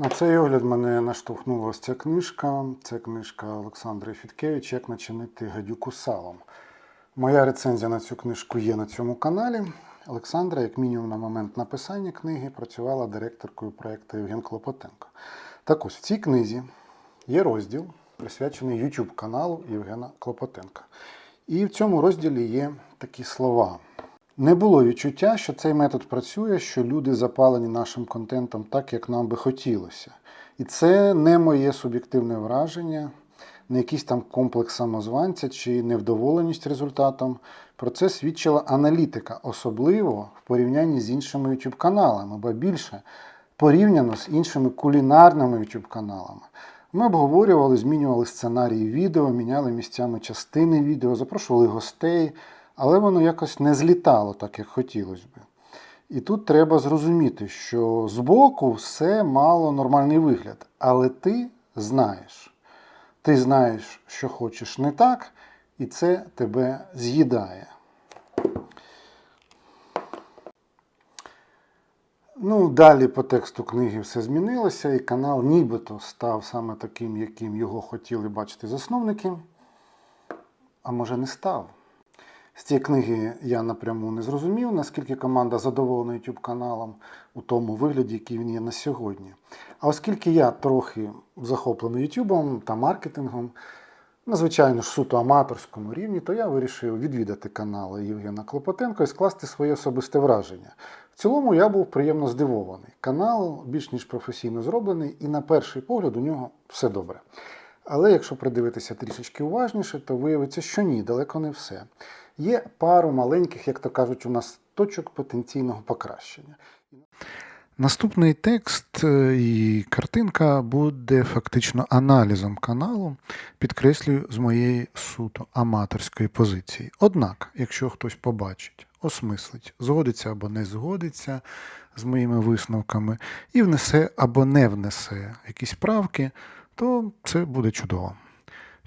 На цей огляд мене наштовхнула ось ця книжка. Це книжка Олександра Фіткевич Як начинити гадюку салом. Моя рецензія на цю книжку є на цьому каналі. Олександра, як мінімум, на момент написання книги, працювала директоркою проєкту Євген Клопотенко. Так ось в цій книзі є розділ, присвячений YouTube каналу Євгена Клопотенка. І в цьому розділі є такі слова. Не було відчуття, що цей метод працює, що люди запалені нашим контентом так, як нам би хотілося. І це не моє суб'єктивне враження, не якийсь там комплекс самозванця чи невдоволеність результатом. Про це свідчила аналітика, особливо в порівнянні з іншими YouTube каналами, ба більше порівняно з іншими кулінарними YouTube каналами. Ми обговорювали, змінювали сценарії відео, міняли місцями частини відео, запрошували гостей, але воно якось не злітало так, як хотілося би. І тут треба зрозуміти, що збоку все мало нормальний вигляд, але ти знаєш. Ти знаєш, що хочеш не так, і це тебе з'їдає. Ну, далі по тексту книги все змінилося, і канал нібито став саме таким, яким його хотіли бачити засновники. А може не став. З цієї книги я напряму не зрозумів, наскільки команда задоволена YouTube каналом у тому вигляді, який він є на сьогодні. А оскільки я трохи захоплений YouTube та маркетингом, на звичайно ж суто аматорському рівні, то я вирішив відвідати канал Євгена Клопотенко і скласти своє особисте враження. В цілому я був приємно здивований. Канал більш ніж професійно зроблений, і на перший погляд у нього все добре. Але якщо придивитися трішечки уважніше, то виявиться, що ні, далеко не все. Є пару маленьких, як то кажуть, у нас точок потенційного покращення. Наступний текст е, і картинка буде фактично аналізом каналу, підкреслюю, з моєї суто аматорської позиції. Однак, якщо хтось побачить, осмислить, згодиться або не згодиться з моїми висновками, і внесе або не внесе якісь правки, то це буде чудово.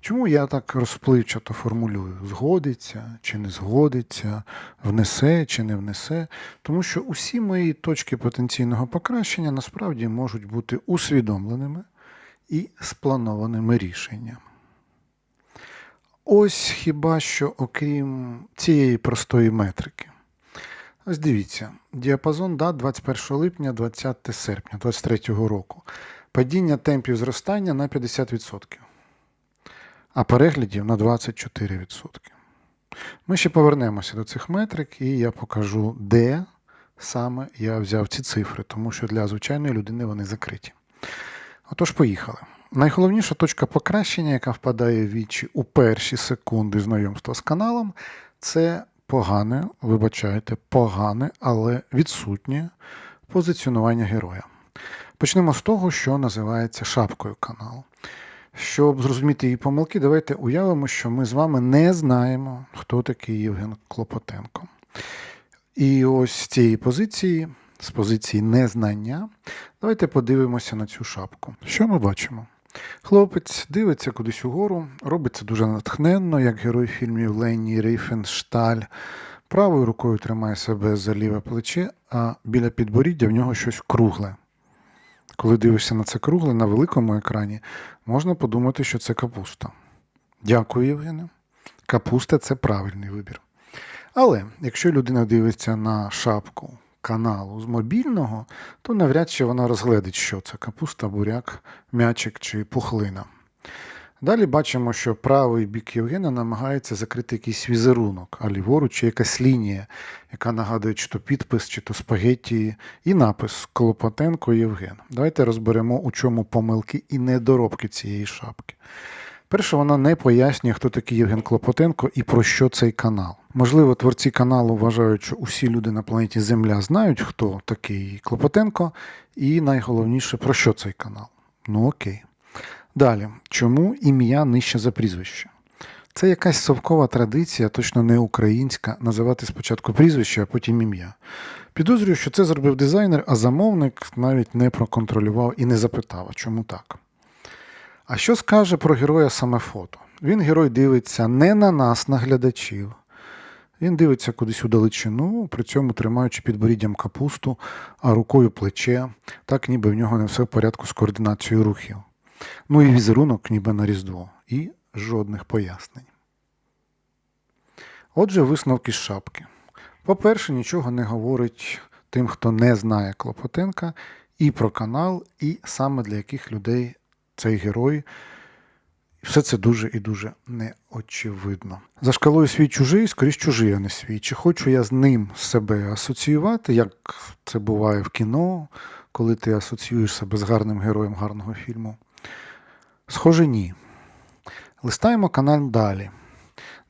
Чому я так розпливчато формулюю? Згодиться чи не згодиться, внесе чи не внесе? Тому що усі мої точки потенційного покращення насправді можуть бути усвідомленими і спланованими рішеннями. Ось хіба що окрім цієї простої метрики. Ось дивіться, діапазон дат 21 липня 20 серпня 2023 року. Падіння темпів зростання на 50% а переглядів на 24%. Ми ще повернемося до цих метрик, і я покажу, де саме я взяв ці цифри, тому що для звичайної людини вони закриті. Отож, поїхали. Найголовніша точка покращення, яка впадає в вічі у перші секунди знайомства з каналом, це погане, вибачайте, погане, але відсутнє позиціонування героя. Почнемо з того, що називається шапкою каналу. Щоб зрозуміти її помилки, давайте уявимо, що ми з вами не знаємо, хто такий Євген Клопотенко. І ось з цієї позиції, з позиції незнання, давайте подивимося на цю шапку. Що ми бачимо? Хлопець дивиться кудись угору, робить це дуже натхненно, як герой фільмів Ленні Рейфеншталь. Правою рукою тримає себе за ліве плече, а біля підборіддя в нього щось кругле. Коли дивишся на це кругле на великому екрані, можна подумати, що це капуста. Дякую, Євгене. Капуста це правильний вибір. Але якщо людина дивиться на шапку каналу з мобільного, то навряд чи вона розгледить, що це капуста, буряк, м'ячик чи пухлина. Далі бачимо, що правий бік Євгена намагається закрити якийсь візерунок, а ліворуч чи якась лінія, яка нагадує чи то підпис, чи то спагетті, і напис Клопотенко Євген. Давайте розберемо, у чому помилки і недоробки цієї шапки. Перше, вона не пояснює, хто такий Євген Клопотенко і про що цей канал. Можливо, творці каналу вважають, що усі люди на планеті Земля знають, хто такий Клопотенко, і найголовніше, про що цей канал. Ну окей. Далі, чому ім'я нижче за прізвище? Це якась совкова традиція, точно не українська, називати спочатку прізвище, а потім ім'я. Підозрюю, що це зробив дизайнер, а замовник навіть не проконтролював і не запитав, а чому так. А що скаже про героя саме фото? Він герой дивиться не на нас, на глядачів. Він дивиться кудись у далечину, при цьому тримаючи підборіддям капусту, а рукою плече, так ніби в нього не все в порядку з координацією рухів. Ну і візерунок ніби на Різдво, і жодних пояснень. Отже, висновки з шапки. По-перше, нічого не говорить тим, хто не знає Клопотенка, і про канал, і саме для яких людей цей герой. Все це дуже і дуже неочевидно. За шкалою свій чужий, скоріш чужий, а не свій. Чи хочу я з ним себе асоціювати, як це буває в кіно, коли ти асоціюєш себе з гарним героєм гарного фільму? Схоже, ні. Листаємо канал далі.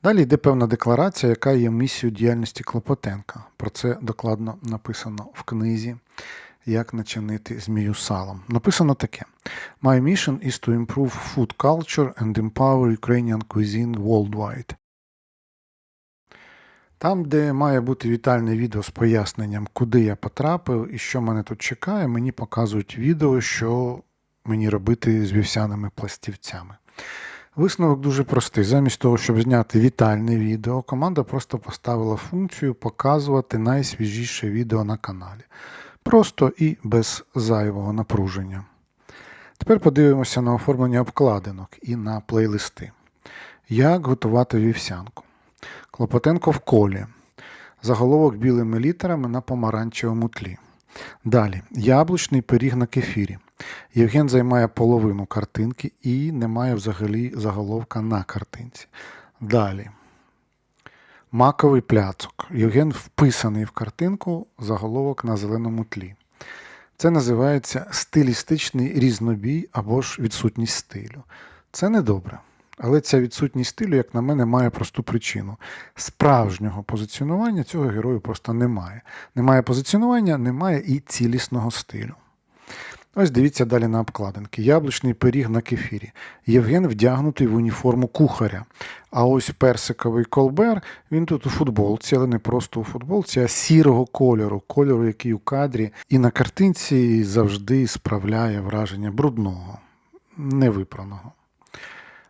Далі йде певна декларація, яка є місією діяльності Клопотенка. Про це докладно написано в книзі Як начинити змію салом. Написано таке: My mission is to improve food culture and empower Ukrainian cuisine worldwide. Там, де має бути вітальне відео з поясненням, куди я потрапив і що мене тут чекає, мені показують відео, що мені робити з вівсяними пластівцями. Висновок дуже простий. Замість того, щоб зняти вітальне відео, команда просто поставила функцію показувати найсвіжіше відео на каналі. Просто і без зайвого напруження. Тепер подивимося на оформлення обкладинок і на плейлисти. Як готувати вівсянку? Клопотенко в колі. Заголовок білими літерами на помаранчевому тлі. Далі яблучний пиріг на кефірі. Євген займає половину картинки і не має взагалі заголовка на картинці. Далі. Маковий пляцок. Євген вписаний в картинку заголовок на зеленому тлі. Це називається стилістичний різнобій або ж відсутність стилю. Це недобре. Але ця відсутність стилю, як на мене, має просту причину. Справжнього позиціонування цього герою просто немає. Немає позиціонування, немає і цілісного стилю. Ось дивіться далі на обкладинки. Яблучний пиріг на кефірі. Євген вдягнутий в уніформу кухаря. А ось персиковий колбер, він тут у футболці, але не просто у футболці, а сірого кольору, кольору, який у кадрі, і на картинці завжди справляє враження брудного, невипраного.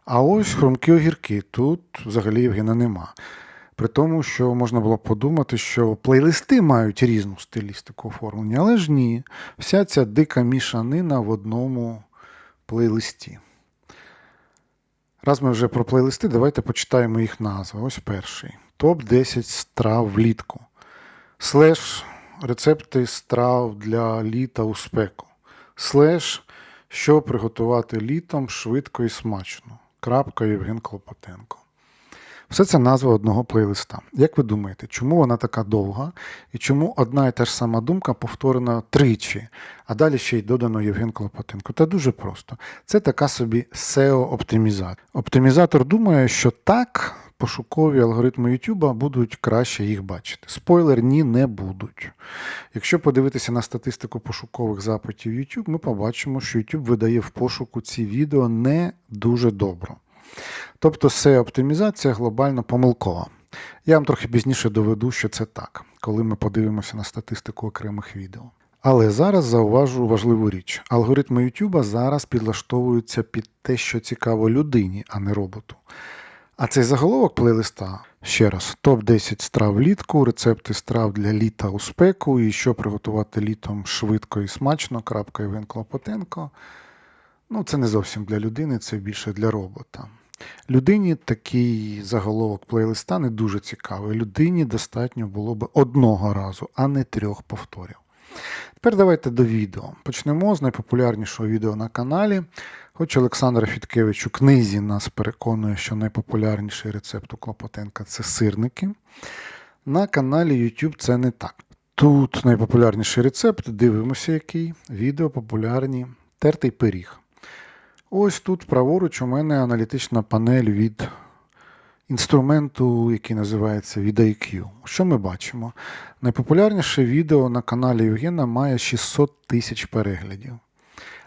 А ось хрумкі огірки. Тут взагалі Євгена нема. При тому, що можна було подумати, що плейлисти мають різну стилістику оформлення, але ж ні. Вся ця дика мішанина в одному плейлисті. Раз ми вже про плейлисти, давайте почитаємо їх назви. Ось перший. Топ-10 страв влітку. Слеш рецепти страв для літа у спеку. Слеш що приготувати літом швидко і смачно. Крапка Євген Клопотенко. Все це назва одного плейлиста. Як ви думаєте, чому вона така довга і чому одна і та ж сама думка повторена тричі, а далі ще й додано Євген Клопотенко? Та дуже просто. Це така собі SEO-оптимізатор. Оптимізатор думає, що так пошукові алгоритми YouTube будуть краще їх бачити. Спойлер, ні, не будуть. Якщо подивитися на статистику пошукових запитів YouTube, ми побачимо, що YouTube видає в пошуку ці відео не дуже добре. Тобто SEO-оптимізація глобально помилкова. Я вам трохи пізніше доведу, що це так, коли ми подивимося на статистику окремих відео. Але зараз зауважу важливу річ. Алгоритми YouTube зараз підлаштовуються під те, що цікаво людині, а не роботу. А цей заголовок плейлиста ще раз: топ-10 страв влітку, рецепти страв для літа у спеку і що приготувати літом швидко і смачно. Євген Клопотенко. Ну, це не зовсім для людини, це більше для робота. Людині такий заголовок плейлиста не дуже цікавий. Людині достатньо було б одного разу, а не трьох повторів. Тепер давайте до відео. Почнемо з найпопулярнішого відео на каналі. Хоч Олександр Фіткевич у книзі нас переконує, що найпопулярніший рецепт у Клопотенка це сирники. На каналі YouTube це не так. Тут найпопулярніший рецепт, дивимося, який. Відео популярні. Тертий пиріг. Ось тут праворуч у мене аналітична панель від інструменту, який називається VidIQ. Що ми бачимо? Найпопулярніше відео на каналі Євгена має 600 тисяч переглядів.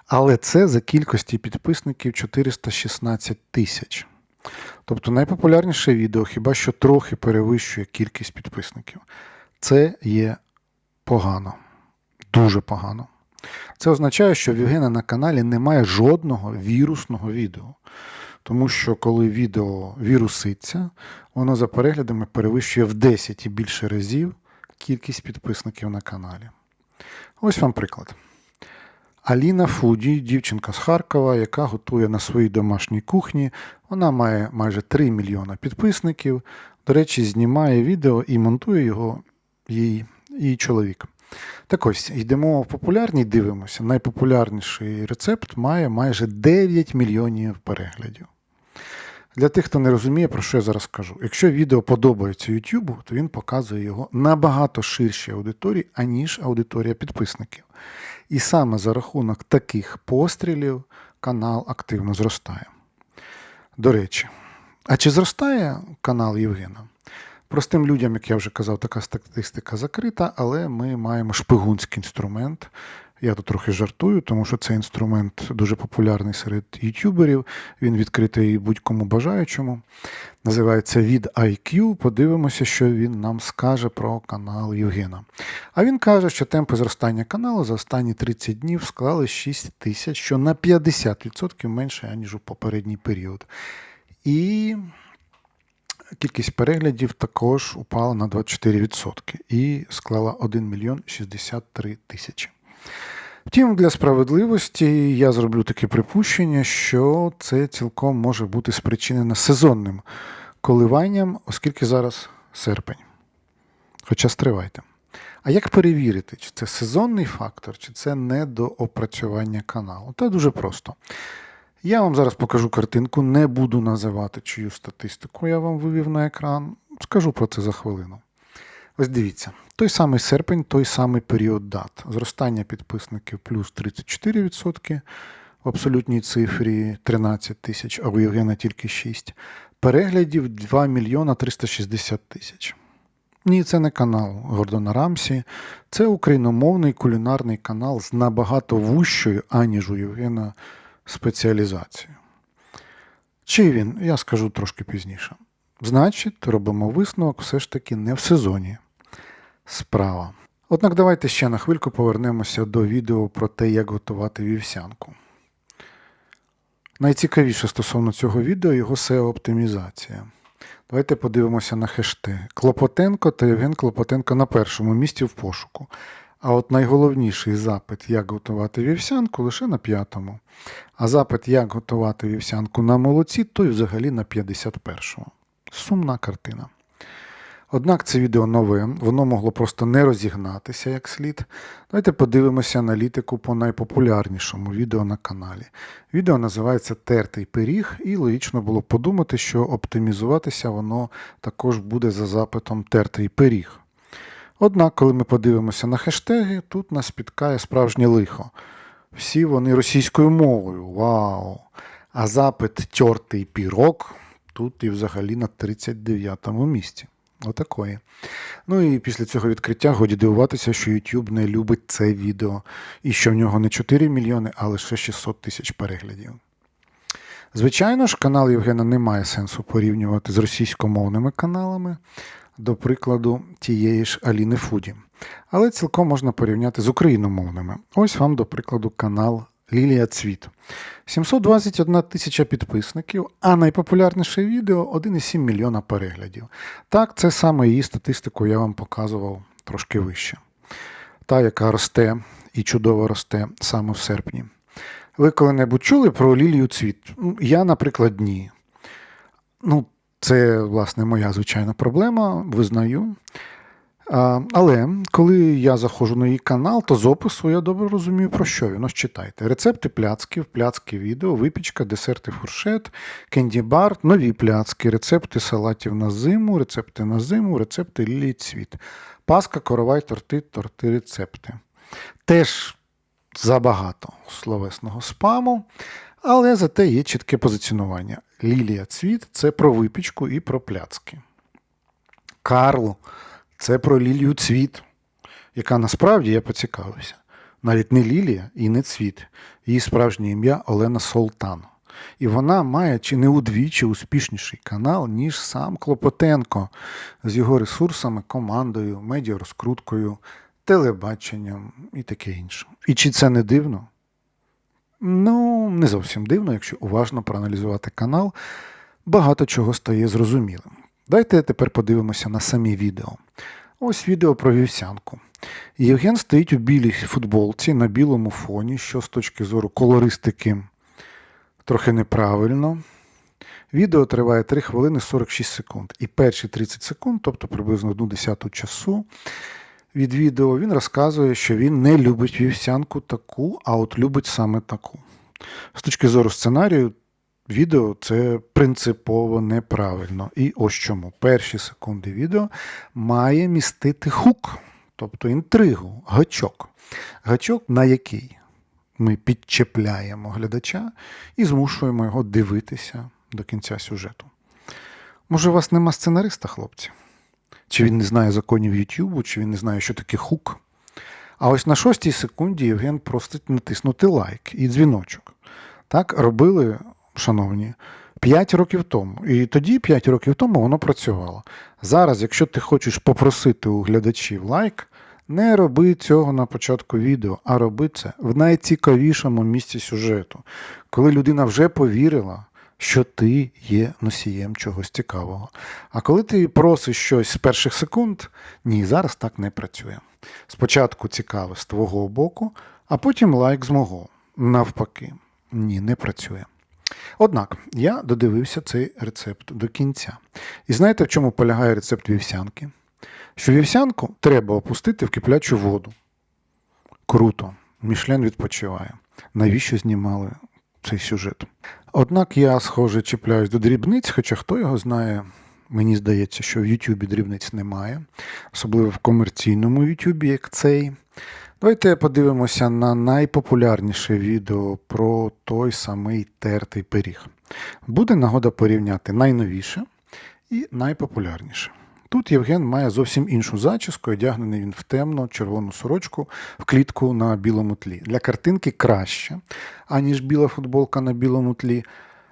Але це за кількості підписників 416 тисяч. Тобто найпопулярніше відео хіба що трохи перевищує кількість підписників. Це є погано. Дуже погано. Це означає, що в Євгена на каналі немає жодного вірусного відео. Тому що коли відео віруситься, воно за переглядами перевищує в 10 і більше разів кількість підписників на каналі. Ось вам приклад. Аліна Фуді, дівчинка з Харкова, яка готує на своїй домашній кухні. Вона має майже 3 мільйона підписників. До речі, знімає відео і монтує його її, її чоловік. Так ось, йдемо в популярні, дивимося. Найпопулярніший рецепт має майже 9 мільйонів переглядів. Для тих, хто не розуміє, про що я зараз кажу. Якщо відео подобається YouTube, то він показує його набагато ширшій аудиторії, аніж аудиторія підписників. І саме за рахунок таких пострілів канал активно зростає. До речі, а чи зростає канал Євгена? Простим людям, як я вже казав, така статистика закрита, але ми маємо шпигунський інструмент. Я тут трохи жартую, тому що цей інструмент дуже популярний серед ютуберів. Він відкритий будь-кому бажаючому. Називається від IQ. Подивимося, що він нам скаже про канал Євгена. А він каже, що темпи зростання каналу за останні 30 днів склали 6 тисяч, що на 50% менше, ніж у попередній період. І кількість переглядів також упала на 24% і склала 1 мільйон 63 тисячі. Втім, для справедливості я зроблю таке припущення, що це цілком може бути спричинено сезонним коливанням, оскільки зараз серпень. Хоча стривайте. А як перевірити, чи це сезонний фактор, чи це недоопрацювання каналу? Та дуже просто. Я вам зараз покажу картинку, не буду називати чию статистику я вам вивів на екран. Скажу про це за хвилину. Ось дивіться, той самий серпень, той самий період дат. Зростання підписників плюс 34%, в абсолютній цифрі 13 тисяч, а у Євгена тільки 6. Переглядів 2 мільйона 360 тисяч. Ні, це не канал Гордона Рамсі, це україномовний кулінарний канал з набагато вущою, аніж у Євгена, спеціалізацією. Чи він, я скажу трошки пізніше. Значить, робимо висновок все ж таки не в сезоні. Справа. Однак давайте ще на хвильку повернемося до відео про те, як готувати вівсянку. Найцікавіше стосовно цього відео його SEO-оптимізація. Давайте подивимося на хештег. Клопотенко та Євген Клопотенко на першому місці в пошуку. А от найголовніший запит, як готувати вівсянку, лише на п'ятому. А запит, як готувати вівсянку на молоці, той взагалі на 51-му. Сумна картина. Однак це відео нове, воно могло просто не розігнатися як слід. Давайте подивимося аналітику по найпопулярнішому відео на каналі. Відео називається Тертий пиріг, і логічно було подумати, що оптимізуватися воно також буде за запитом Тертий пиріг. Однак, коли ми подивимося на хештеги, тут нас спіткає справжнє лихо. Всі вони російською мовою. Вау! А запит тертий пірог тут і взагалі на 39-му місці. Отакої. Ну і після цього відкриття годі дивуватися, що YouTube не любить це відео, і що в нього не 4 мільйони, а лише 600 тисяч переглядів. Звичайно ж, канал Євгена не має сенсу порівнювати з російськомовними каналами, до прикладу, тієї ж Аліни Фуді. Але цілком можна порівняти з україномовними. Ось вам, до прикладу, канал Лілія Цвіт. 721 тисяча підписників, а найпопулярніше відео 1,7 мільйона переглядів. Так, це саме її статистику я вам показував трошки вище. Та, яка росте і чудово росте саме в серпні. Ви коли-небудь чули про Лілію Цвіт? Я, наприклад, ні. Ну, це, власне, моя звичайна проблема, визнаю. Але коли я заходжу на її канал, то з опису я добре розумію, про що він. Ось читайте. Рецепти пляцків, пляцки відео, випічка, десерти фуршет, кенді-бар, нові пляцки, рецепти салатів на зиму, рецепти на зиму, рецепти лілії цвіт. Паска, коровай, торти, торти, рецепти. Теж забагато словесного спаму, але зате є чітке позиціонування. Лілія цвіт це про випічку і про пляцки. Карл це про Лілію Цвіт, яка насправді я поцікавився. Навіть не Лілія і не Цвіт. Її справжнє ім'я Олена Солтан. І вона має чи не удвічі успішніший канал, ніж сам Клопотенко з його ресурсами, командою, медіарозкруткою, телебаченням і таке інше. І чи це не дивно? Ну, не зовсім дивно, якщо уважно проаналізувати канал, багато чого стає зрозумілим. Дайте тепер подивимося на самі відео. Ось відео про вівсянку. Євген стоїть у білій футболці на білому фоні, що з точки зору колористики трохи неправильно. Відео триває 3 хвилини 46 секунд. І перші 30 секунд, тобто приблизно одну десяту часу від відео, він розказує, що він не любить вівсянку таку, а от любить саме таку. З точки зору сценарію, відео це принципово неправильно. І ось чому. Перші секунди відео має містити хук, тобто інтригу, гачок. Гачок, на який ми підчепляємо глядача і змушуємо його дивитися до кінця сюжету. Може, у вас нема сценариста, хлопці? Чи він не знає законів Ютубу, чи він не знає, що таке хук. А ось на шостій секунді Євген просить натиснути лайк і дзвіночок. Так робили, шановні, 5 років тому. І тоді, 5 років тому, воно працювало. Зараз, якщо ти хочеш попросити у глядачів лайк, не роби цього на початку відео, а роби це в найцікавішому місці сюжету, коли людина вже повірила, що ти є носієм чогось цікавого. А коли ти просиш щось з перших секунд, ні, зараз так не працює. Спочатку цікаве з твого боку, а потім лайк з мого. Навпаки, ні, не працює. Однак я додивився цей рецепт до кінця. І знаєте, в чому полягає рецепт вівсянки? Що вівсянку треба опустити в киплячу воду. Круто. Мішлен відпочиває. Навіщо знімали цей сюжет? Однак я, схоже, чіпляюсь до дрібниць, хоча хто його знає, мені здається, що в Ютубі дрібниць немає, особливо в комерційному Ютубі, як цей. Давайте подивимося на найпопулярніше відео про той самий тертий пиріг. Буде нагода порівняти найновіше і найпопулярніше. Тут Євген має зовсім іншу зачіску, одягнений він в темну червону сорочку в клітку на білому тлі. Для картинки краще, аніж біла футболка на білому тлі.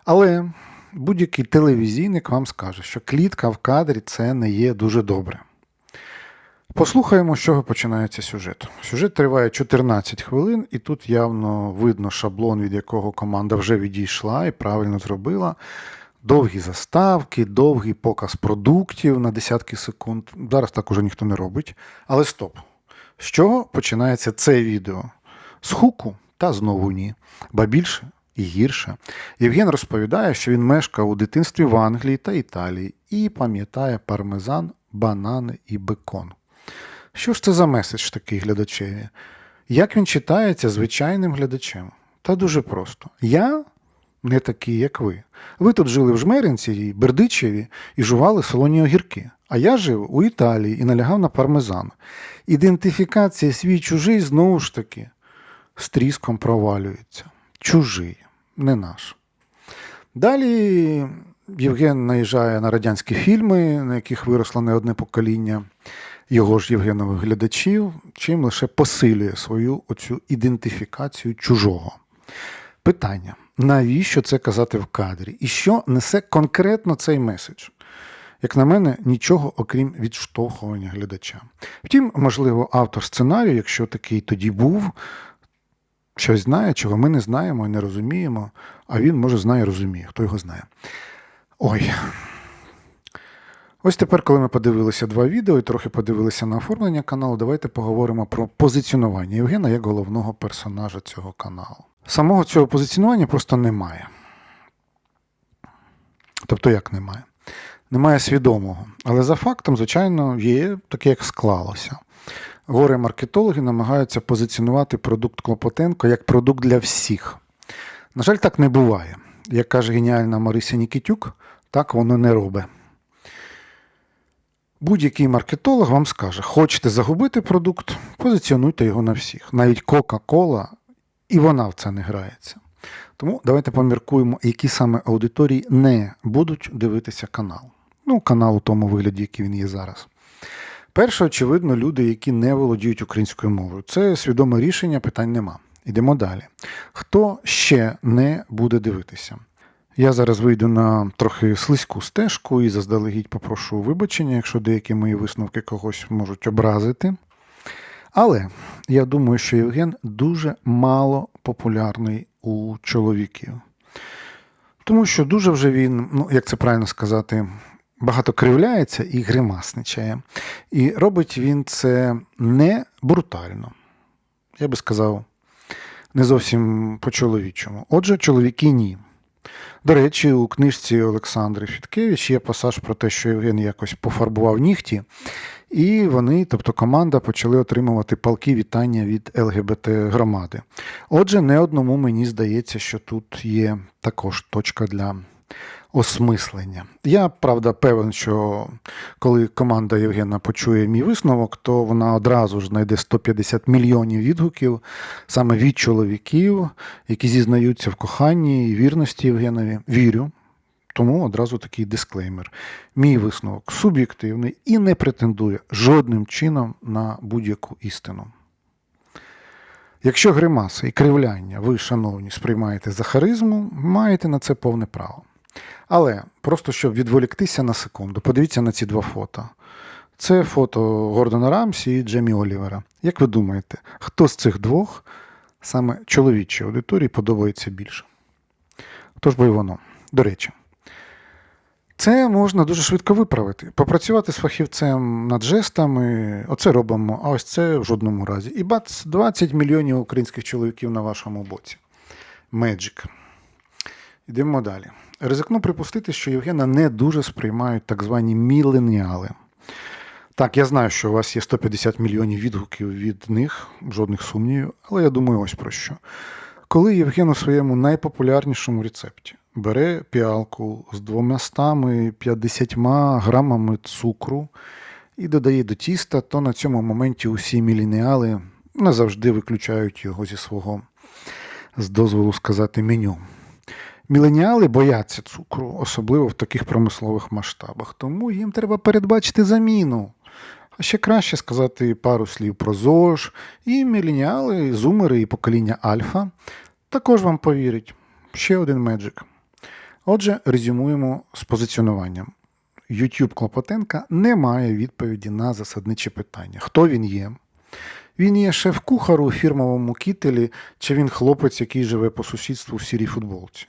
Але будь-який телевізійник вам скаже, що клітка в кадрі це не є дуже добре. Послухаємо, з чого починається сюжет. Сюжет триває 14 хвилин, і тут явно видно шаблон, від якого команда вже відійшла і правильно зробила. Довгі заставки, довгий показ продуктів на десятки секунд. Зараз так уже ніхто не робить. Але стоп. З чого починається це відео? З хуку та знову ні. Ба більше і гірше. Євген розповідає, що він мешкав у дитинстві в Англії та Італії і пам'ятає пармезан, банани і бекон. Що ж це за меседж такий глядачеві? Як він читається звичайним глядачем? Та дуже просто. Я не такий, як ви. Ви тут жили в Жмеринці і Бердичеві і жували солоні огірки. А я жив у Італії і налягав на пармезан. Ідентифікація свій чужий знову ж таки з тріском провалюється. Чужий, не наш. Далі Євген наїжджає на радянські фільми, на яких виросло не одне покоління його ж Євгенових глядачів, чим лише посилює свою оцю ідентифікацію чужого. Питання: навіщо це казати в кадрі? І що несе конкретно цей меседж? Як на мене, нічого окрім відштовхування глядача. Втім, можливо, автор сценарію, якщо такий тоді був, щось знає, чого ми не знаємо і не розуміємо, а він, може, знає розуміє, хто його знає. Ой. Ось тепер, коли ми подивилися два відео і трохи подивилися на оформлення каналу, давайте поговоримо про позиціонування Євгена як головного персонажа цього каналу. Самого цього позиціонування просто немає. Тобто, як немає? Немає свідомого. Але за фактом, звичайно, є таке, як склалося. Горе маркетологи намагаються позиціонувати продукт Клопотенко як продукт для всіх. На жаль, так не буває. Як каже геніальна Марися Нікітюк, так воно не робить. Будь-який маркетолог вам скаже, хочете загубити продукт, позиціонуйте його на всіх. Навіть Кока-Кола, і вона в це не грається. Тому давайте поміркуємо, які саме аудиторії не будуть дивитися канал. Ну, канал у тому вигляді, який він є зараз. Перше, очевидно, люди, які не володіють українською мовою. Це свідоме рішення, питань нема. Йдемо далі. Хто ще не буде дивитися? Я зараз вийду на трохи слизьку стежку і заздалегідь попрошу вибачення, якщо деякі мої висновки когось можуть образити. Але я думаю, що Євген дуже мало популярний у чоловіків. Тому що дуже вже він, ну як це правильно сказати, багато кривляється і гримасничає. І робить він це не брутально. Я би сказав, не зовсім по-чоловічому. Отже, чоловіки ні. До речі, у книжці Олександри Фіткевич є пасаж про те, що Євген якось пофарбував нігті, і вони, тобто команда, почали отримувати палки вітання від ЛГБТ громади. Отже, не одному мені здається, що тут є також точка для осмислення. Я правда певен, що коли команда Євгена почує мій висновок, то вона одразу ж знайде 150 мільйонів відгуків саме від чоловіків, які зізнаються в коханні і вірності Євгенові. Вірю. Тому одразу такий дисклеймер. Мій висновок суб'єктивний і не претендує жодним чином на будь-яку істину. Якщо гримаси і кривляння ви, шановні, сприймаєте за харизму, маєте на це повне право. Але просто щоб відволіктися на секунду, подивіться на ці два фото. Це фото Гордона Рамсі і Джемі Олівера. Як ви думаєте, хто з цих двох саме чоловічій аудиторії подобається більше? Тож бо й воно. До речі, це можна дуже швидко виправити. Попрацювати з фахівцем над жестами, оце робимо, а ось це в жодному разі. І бац, 20 мільйонів українських чоловіків на вашому боці. Magic. Йдемо далі. Ризикну припустити, що Євгена не дуже сприймають так звані міленіали. Так, я знаю, що у вас є 150 мільйонів відгуків від них, жодних сумнівів, але я думаю ось про що. Коли Євген у своєму найпопулярнішому рецепті бере піалку з 250 грамами цукру і додає до тіста, то на цьому моменті усі міленіали назавжди виключають його зі свого, з дозволу сказати, меню. Міленіали бояться цукру, особливо в таких промислових масштабах, тому їм треба передбачити заміну. А ще краще сказати пару слів про ЗОЖ, і міленіали, зумери і покоління Альфа також вам повірять. Ще один меджик. Отже, резюмуємо з позиціонуванням. YouTube Клопотенка не має відповіді на засадниче питання: хто він є? Він є шеф-кухар у фірмовому кітелі, чи він хлопець, який живе по сусідству в сірій футболці.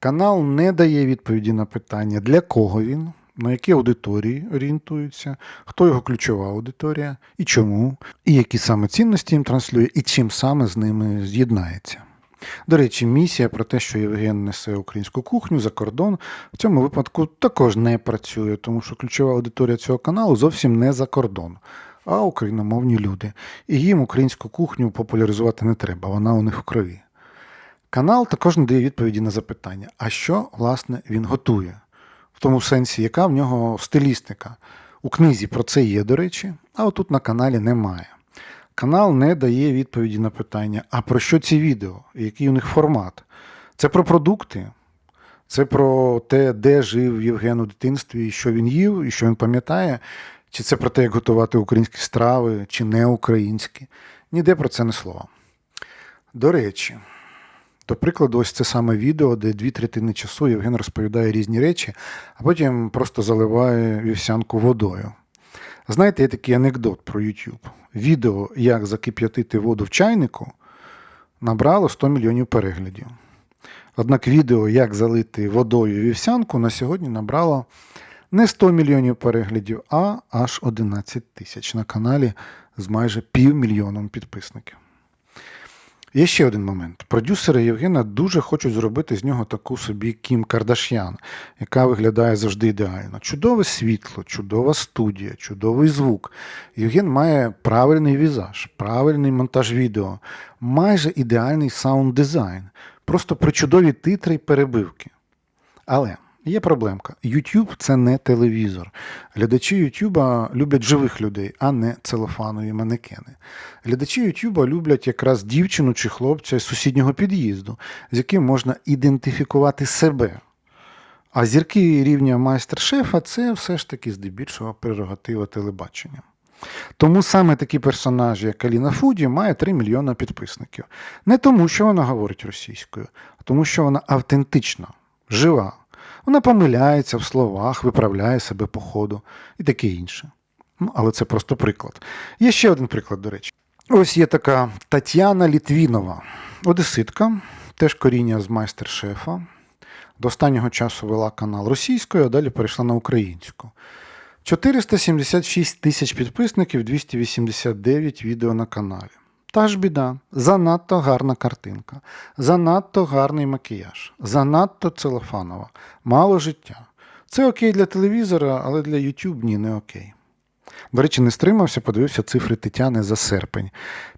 Канал не дає відповіді на питання, для кого він, на які аудиторії орієнтуються, хто його ключова аудиторія і чому, і які саме цінності їм транслює, і чим саме з ними з'єднається. До речі, місія про те, що Євген несе українську кухню за кордон, в цьому випадку також не працює, тому що ключова аудиторія цього каналу зовсім не за кордон, а україномовні люди. І їм українську кухню популяризувати не треба, вона у них в крові. Канал також не дає відповіді на запитання, а що, власне, він готує, в тому сенсі, яка в нього стилістика. У книзі про це є, до речі, а отут на каналі немає. Канал не дає відповіді на питання, а про що ці відео, який у них формат? Це про продукти, це про те, де жив Євген у дитинстві, і що він їв, і що він пам'ятає, чи це про те, як готувати українські страви, чи не українські. Ніде про це не слова. До речі, до прикладу, ось це саме відео, де дві третини часу Євген розповідає різні речі, а потім просто заливає вівсянку водою. Знаєте, є такий анекдот про YouTube. Відео, як закип'ятити воду в чайнику, набрало 100 мільйонів переглядів. Однак відео, як залити водою вівсянку, на сьогодні набрало не 100 мільйонів переглядів, а аж 11 тисяч на каналі з майже півмільйоном підписників. Є ще один момент. Продюсери Євгена дуже хочуть зробити з нього таку собі Кім Кардаш'ян, яка виглядає завжди ідеально. Чудове світло, чудова студія, чудовий звук. Євген має правильний візаж, правильний монтаж відео, майже ідеальний саунд-дизайн, просто причудові титри й перебивки. Але є проблемка. YouTube – це не телевізор. Глядачі YouTube люблять живих людей, а не целофанові манекени. Глядачі YouTube люблять якраз дівчину чи хлопця з сусіднього під'їзду, з яким можна ідентифікувати себе. А зірки рівня майстер-шефа це все ж таки здебільшого прерогатива телебачення. Тому саме такі персонажі, як Аліна Фуді, має 3 мільйона підписників. Не тому, що вона говорить російською, а тому, що вона автентична, жива. Вона помиляється в словах, виправляє себе по ходу і таке інше. Ну, але це просто приклад. Є ще один приклад, до речі. Ось є така Тетяна Літвінова, одеситка, теж коріння з майстер-шефа. До останнього часу вела канал російською, а далі перейшла на українську. 476 тисяч підписників, 289 відео на каналі. Та ж біда. Занадто гарна картинка, занадто гарний макіяж, занадто целофанова, мало життя. Це окей для телевізора, але для YouTube ні, не окей. До речі, не стримався, подивився цифри Тетяни за серпень.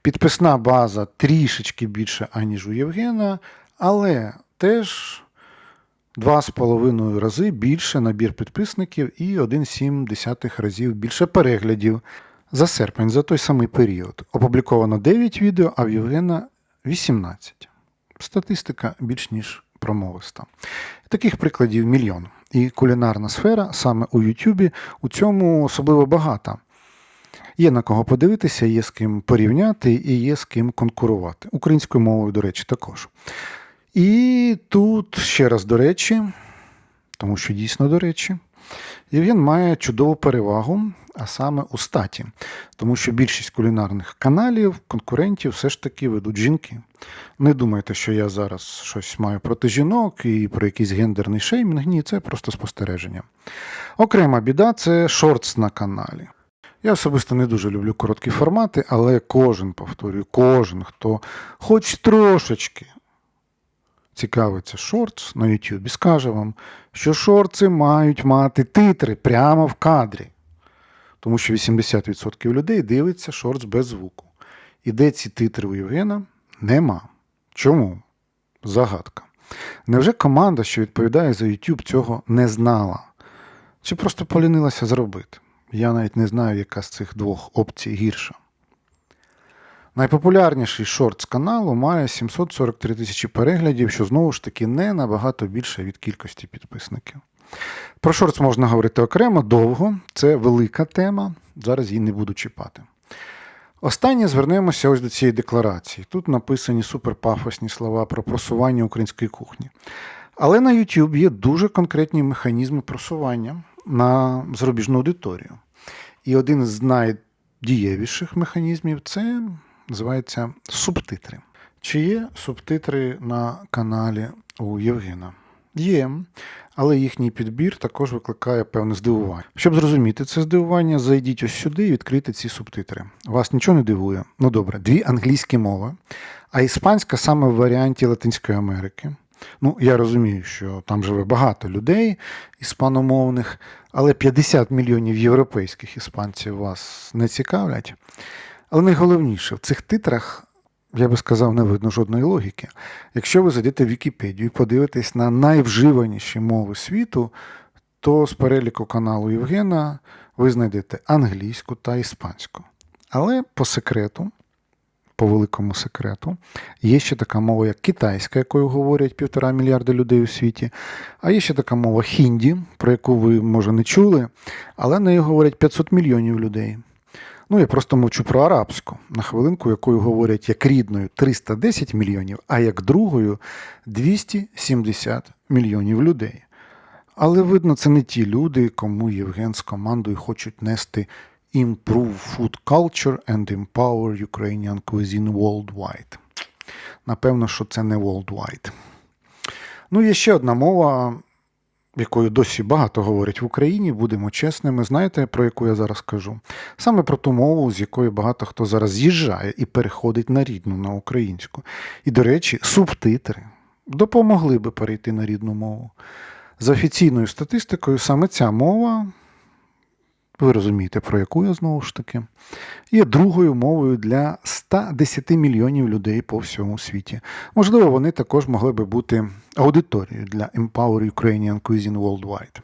Підписна база трішечки більше, аніж у Євгена, але теж 2,5 рази більше набір підписників і 1,7 разів більше переглядів за серпень, за той самий період. Опубліковано 9 відео, а в Євгена 18. Статистика більш ніж промовиста. Таких прикладів мільйон. І кулінарна сфера саме у Ютубі у цьому особливо багата. Є на кого подивитися, є з ким порівняти і є з ким конкурувати. Українською мовою, до речі, також. І тут ще раз до речі, тому що дійсно до речі, Євген має чудову перевагу, а саме у статі, тому що більшість кулінарних каналів, конкурентів все ж таки ведуть жінки. Не думайте, що я зараз щось маю проти жінок і про якийсь гендерний шеймінг. Ні, це просто спостереження. Окрема біда це шортс на каналі. Я особисто не дуже люблю короткі формати, але кожен, повторюю, кожен, хто хоч трошечки цікавиться шортс на YouTube, скаже вам, що шорти мають мати титри прямо в кадрі. Тому що 80% людей дивиться шортс без звуку. І де ці титри у Євгена? Нема. Чому? Загадка. Невже команда, що відповідає за YouTube, цього не знала? Чи просто полінилася зробити? Я навіть не знаю, яка з цих двох опцій гірша. Найпопулярніший шорт з каналу має 743 тисячі переглядів, що знову ж таки не набагато більше від кількості підписників. Про шортс можна говорити окремо, довго, це велика тема, зараз її не буду чіпати. Останнє звернемося ось до цієї декларації. Тут написані суперпафосні слова про просування української кухні. Але на YouTube є дуже конкретні механізми просування на зарубіжну аудиторію. І один з найдієвіших механізмів це називається субтитри. Чи є субтитри на каналі у Євгена? Є, але їхній підбір також викликає певне здивування. Щоб зрозуміти це здивування, зайдіть ось сюди і відкрийте ці субтитри. Вас нічого не дивує? Ну добре, дві англійські мови, а іспанська саме в варіанті Латинської Америки. Ну, я розумію, що там живе багато людей іспаномовних, але 50 мільйонів європейських іспанців вас не цікавлять. Але найголовніше, в цих титрах, я би сказав, не видно жодної логіки. Якщо ви зайдете в Вікіпедію і подивитесь на найвживаніші мови світу, то з переліку каналу Євгена ви знайдете англійську та іспанську. Але по секрету, по великому секрету, є ще така мова, як китайська, якою говорять півтора мільярда людей у світі, а є ще така мова хінді, про яку ви, може, не чули, але нею говорять 500 мільйонів людей. Ну, я просто мовчу про арабську, на хвилинку, якою говорять як рідною 310 мільйонів, а як другою 270 мільйонів людей. Але видно, це не ті люди, кому Євген з командою хочуть нести Improve food culture and empower Ukrainian cuisine worldwide. Напевно, що це не worldwide. Ну, є ще одна мова, якою досі багато говорять в Україні, будемо чесними. Знаєте, про яку я зараз кажу? Саме про ту мову, з якої багато хто зараз з'їжджає і переходить на рідну, на українську. І, до речі, субтитри допомогли би перейти на рідну мову. За офіційною статистикою, саме ця мова, ви розумієте, про яку я знову ж таки, є другою мовою для 110 мільйонів людей по всьому світі. Можливо, вони також могли би бути аудиторією для Empower Ukrainian Cuisine Worldwide.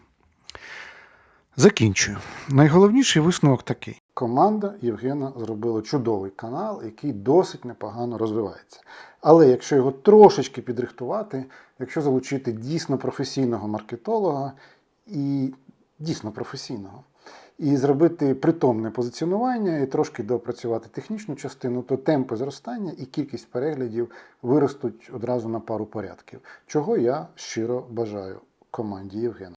Закінчую. Найголовніший висновок такий. Команда Євгена зробила чудовий канал, який досить непогано розвивається. Але якщо його трошечки підрихтувати, якщо залучити дійсно професійного маркетолога і дійсно професійного, і зробити притомне позиціонування і трошки доопрацювати технічну частину, то темпи зростання і кількість переглядів виростуть одразу на пару порядків, чого я щиро бажаю команді Євгена.